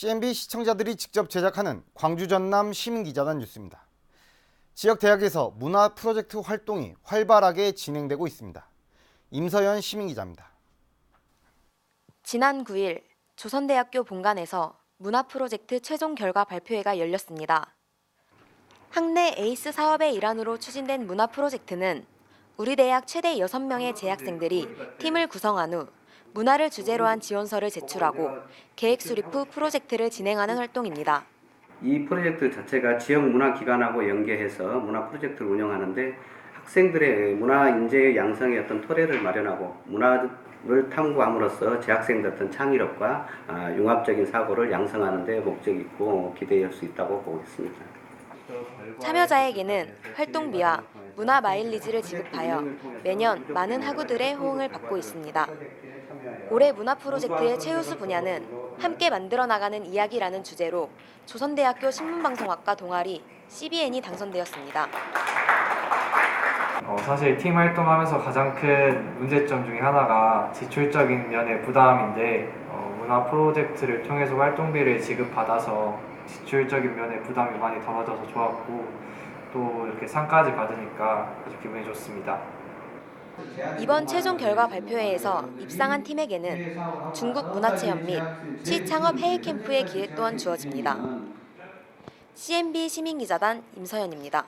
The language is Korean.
CNB 시청자들이 직접 제작하는 광주 전남 시민기자단 뉴스입니다. 지역 대학에서 문화 프로젝트 활동이 활발하게 진행되고 있습니다. 임서연 시민기자입니다. 지난 9일 조선대학교 본관에서 문화 프로젝트 최종 결과 발표회가 열렸습니다. 학내 에이스 사업의 일환으로 추진된 문화 프로젝트는 우리 대학 최대 6명의 재학생들이 팀을 구성한 후 문화를 주제로 한 지원서를 제출하고 계획 수립 후 프로젝트를 진행하는 활동입니다. 이 프로젝트 자체가 지역 문화 기관하고 연계해서 문화 프로젝트를 운영하는데 학생들의 문화 인재 양성의 어떤 토대를 마련하고 문화를 탐구함으로써 재학생들 어떤 창의력과 아, 융합적인 사고를 양성하는 데 목적이 있고 기대할 수 있다고 보고 있습니다. 참여자에게는 활동비와 문화 마일리지를 지급하여 매년 많은 학우들의 호응을 받고 있습니다. 올해 문화 프로젝트의 최우수 분야는 함께 만들어 나가는 이야기라는 주제로 조선대학교 신문방송학과 동아리 CBN이 당선되었습니다. 어, 사실 팀 활동하면서 가장 큰 문제점 중에 하나가 지출적인 면의 부담인데 어, 문화 프로젝트를 통해서 활동비를 지급받아서 지출적인 면의 부담이 많이 덜어져서 좋았고 또 이렇게 상까지 받으니까 아주 기분이 좋습니다. 이번 최종 결과 발표회에서 입상한 팀에게는 중국 문화체험 및 취창업 해외 캠프의 기회 또한 주어집니다. CNB 시민기자단 임서연입니다.